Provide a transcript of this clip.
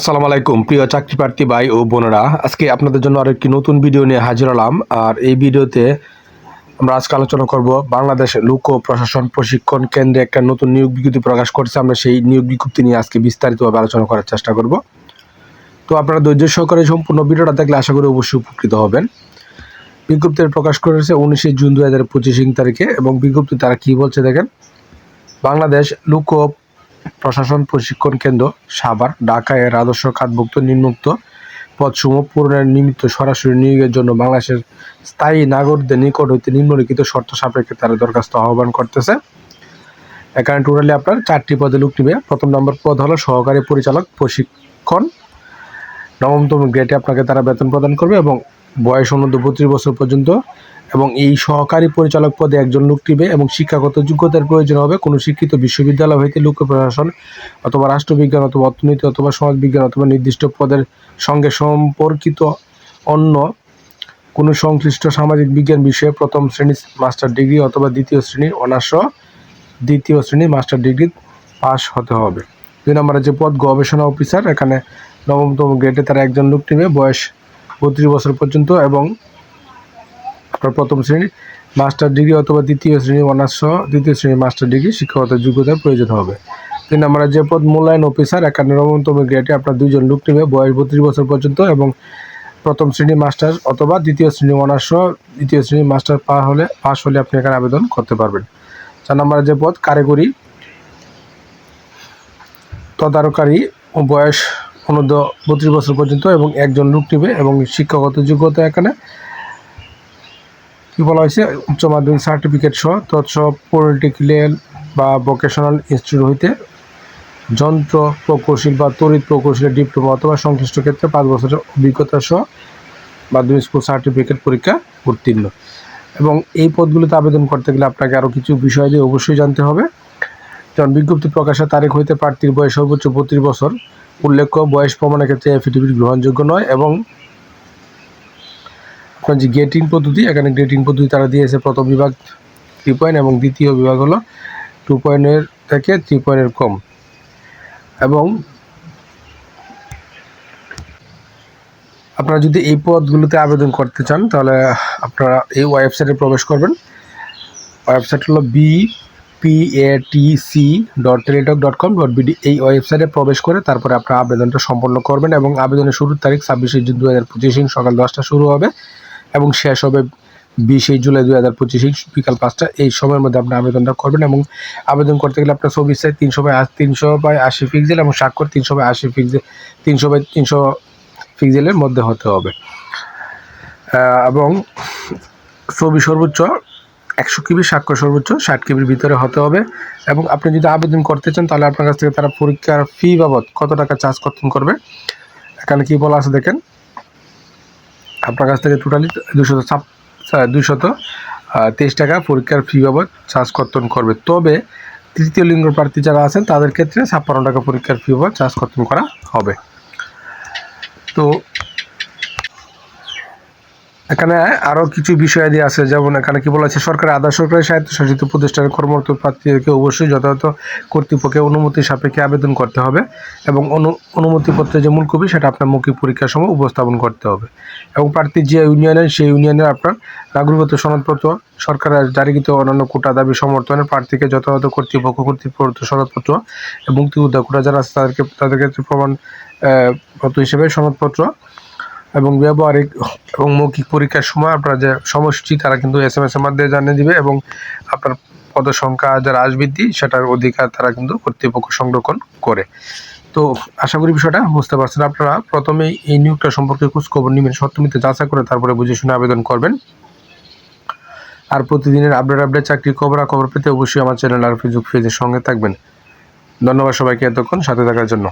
আসসালামু আলাইকুম, প্রিয় চাকরি প্রার্থী ভাই ও বোনেরা। আজকে আপনাদের জন্য আরেকটি নতুন ভিডিও নিয়ে হাজির হলাম। আর এই ভিডিওতে আমরা আজকে আলোচনা করব বাংলাদেশ লোক প্রশাসন প্রশিক্ষণ কেন্দ্রে একটা নতুন নিয়োগ বিজ্ঞপ্তি প্রকাশ করছে। আমরা সেই নিয়োগ বিজ্ঞপ্তি নিয়ে আজকে বিস্তারিতভাবে আলোচনা করার চেষ্টা করব। তো আপনারা ধৈর্য সহকারে সম্পূর্ণ ভিডিওটা দেখলে আশা করি অবশ্যই উপকৃত হবেন। বিজ্ঞপ্তি প্রকাশ করেছে উনিশে জুন দু হাজার পঁচিশ তারিখে এবং বিজ্ঞপ্তি তারা কী বলছে দেখেন? বাংলাদেশ লোক প্রশাসন প্রশিক্ষণ কেন্দ্র সাভার, ঢাকায় এর আদর্শ খাতভুক্ত নিম্নোক্ত পদসমূহ পূরণের নিমিত্ত সরাসরি নিয়োগের জন্য বাংলাদেশের স্থায়ী নাগরিকদের নিকট হইতে নিম্নলিখিত শর্ত সাপেক্ষে তারা দরখাস্ত আহ্বান করতেছে। এখানে টোটালি আপনার চারটি পদে লোক নিবে। প্রথম নম্বর পদ হলো সহকারী পরিচালক প্রশিক্ষণ। নবমতম গ্রেডে আপনাকে তারা বেতন প্রদান করবে এবং বয়স অনূর্ধ্ব বত্রিশ বছর পর্যন্ত এবং এই সহকারী পরিচালক পদে একজন লোক নিবে এবং শিক্ষাগত যোগ্যতার প্রয়োজন হবে কোনো শিক্ষিত বিশ্ববিদ্যালয় হইতে লোক প্রশাসন অথবা রাষ্ট্রবিজ্ঞান অথবা অর্থনীতি অথবা সমাজবিজ্ঞান অথবা নির্দিষ্ট পদের সঙ্গে সম্পর্কিত অন্য কোনো সংশ্লিষ্ট সামাজিক বিজ্ঞান বিষয়ে প্রথম শ্রেণির মাস্টার ডিগ্রি অথবা দ্বিতীয় শ্রেণির অনার্স, দ্বিতীয় শ্রেণির মাস্টার ডিগ্রি পাস হতে হবে। দুই নম্বরে যে পদ গবেষণা অফিসার, এখানে নবমতম গ্রেডে তারা একজন লোক নেবে বয়স বত্রিশ বছর পর্যন্ত এবং প্রথম শ্রেণির মাস্টার ডিগ্রি অথবা দ্বিতীয় শ্রেণি অনার্স সহ দ্বিতীয় শ্রেণির মাস্টার ডিগ্রি শিক্ষাগত যোগ্যতার প্রয়োজন হবে। তিন নম্বরে যে পদ মূল্যায়ন অফিসার এখানে নবমতম গ্রেডে আপনার দুইজন লোক নেবে বয়স বত্রিশ বছর পর্যন্ত এবং প্রথম শ্রেণি মাস্টার অথবা দ্বিতীয় শ্রেণি অনার্স সহ দ্বিতীয় শ্রেণি মাস্টার পাস হলে পাস হলে আপনি এখানে আবেদন করতে পারবেন। চার নম্বরে যে পদ, কারিগরি, তদারকারী বয়স অনূর্ধ্ব বত্রিশ বছর পর্যন্ত এবং একজন লোক নেবে এবং শিক্ষাগত যোগ্যতা এখানে কী বলা হয়েছে? উচ্চ মাধ্যমিক সার্টিফিকেট সহ তৎসহ পলিটেকনিক্যাল বা ভোকেশনাল ইনস্টিটিউট হইতে যন্ত্র প্রকৌশল বা তড়িৎ প্রকৌশলের ডিপ্লোমা অথবা সংশ্লিষ্ট ক্ষেত্রে পাঁচ বছরের অভিজ্ঞতা সহ মাধ্যমিক স্কুল সার্টিফিকেট পরীক্ষা উত্তীর্ণ। এবং এই পদগুলিতে আবেদন করতে গেলে আপনাকে আরও কিছু বিষয় দিয়ে অবশ্যই জানতে হবে। যেমন বিজ্ঞপ্তি প্রকাশের তারিখ হইতে প্রার্থীর বয়স সর্বোচ্চ বত্রিশ বছর। উল্লেখ্য বয়স প্রমাণের ক্ষেত্রে এফিডেভিট গ্রহণযোগ্য নয় এবং আপনার যে গেটিং পদ্ধতি, এখানে গ্রেটিং পদ্ধতি তারা দিয়েছে। প্রথম বিভাগ থ্রি পয়েন্ট এবং দ্বিতীয় বিভাগ হলো টু পয়েন্টের থেকে থ্রি পয়েন্টের কম। এবং আপনারা যদি এই পদগুলোতে আবেদন করতে চান, তাহলে আপনারা এই ওয়েবসাইটে প্রবেশ করবেন। ওয়েবসাইট হলো B P A T C dot Teletalk dot com dot BD এই ওয়েবসাইটে প্রবেশ করে তারপরে আপনারা আবেদনটা সম্পন্ন করবেন এবং আবেদনের শুরুর তারিখ ছাব্বিশে জুন দু হাজার পঁচিশ সকাল দশটা শুরু হবে। এবং শেষ হবে বিশে জুলাই দু হাজার পঁচিশে বিকাল পাঁচটা, এই সময়ের মধ্যে আপনি আবেদনটা করবেন এবং আবেদন করতে গেলে আপনার ছবি সাইজ তিনশো বাই তিনশো বাই আশি পিক্সেল এবং স্বাক্ষর তিনশো বাই আশি পিক্সেল তিনশো বাই তিনশো পিক্সেলের মধ্যে হতে হবে। এবং ছবি সর্বোচ্চ একশো কিবি স্বাক্ষর সর্বোচ্চ ষাট কিবির ভিতরে হতে হবে এবং আপনি যদি আবেদন করতে চান তাহলে আপনার কাছ থেকে তারা পরীক্ষার ফি বাবদ কত টাকা চার্জ কর্তন করবে? এখানে কি বলা আছে দেখেন? আপনার কাছ থেকে টোটালি দুশত ছাপ দুশত তেইশ টাকা পরীক্ষার ফি বাবদ চার্জ কর্তন করবে। তবে তৃতীয় লিঙ্গ প্রার্থী যারা আছেন, তাদের ক্ষেত্রে ছাপ্পান্ন টাকা পরীক্ষার ফি বাবদ চার্জ কর্তন করা হবে। তো এখানে আরও কিছু বিষয়াদি আছে, যেমন এখানে কি বলা আছে, সরকারি, আধা সরকারি স্বায়ত্তশাসিত প্রতিষ্ঠানের কর্মরত প্রার্থীদেরকে অবশ্যই যথাযথ কর্তৃপক্ষের অনুমতি সাপেক্ষে আবেদন করতে হবে এবং অনু, অনুমতিপত্রে যে মূল কপি সেটা আপনার মৌখিক পরীক্ষার সময় উপস্থাপন করতে হবে। এবং প্রার্থী যে ইউনিয়নের, সেই ইউনিয়নের আপনার নাগরিকত্ব সনদপত্র, সরকারের জারিকৃত অন্যান্য কোটা দাবি সমর্থনের প্রার্থীকে যথাযথ কর্তৃপক্ষ কর্তৃপক্ষ সনদপত্র এবং মুক্তিযোদ্ধা কোটা যারা আছে তাদেরকে, তাদের ক্ষেত্রে প্রমাণ পত্র হিসেবে সনদপত্র এবং ব্যবহারিক এবং মৌখিক পরীক্ষার সময় আপনার যে সমষ্টি, তারা কিন্তু এস এম এস এর মাধ্যমে জানিয়ে দিবে এবং আপনার পদসংখ্যা, যারা আসবৃদ্ধি, সেটার অধিকার তারা কিন্তু কর্তৃপক্ষ সংরক্ষণ করে। তো আশা করি বিষয়টা বুঝতে পারছেন আপনারা। প্রথমেই এই নিয়োগটা সম্পর্কে খোঁজখবর নেবেন সত্যমিতে যাচাই করে তারপরে বুঝে শুনে আবেদন করবেন। আর প্রতিদিনের আপডেট আপডেট চাকরির খবর খবর পেতে অবশ্যই আমার চ্যানেল আর ফেসবুক পেজের সঙ্গে থাকবেন। ধন্যবাদ সবাইকে এতক্ষণ সাথে থাকার জন্য।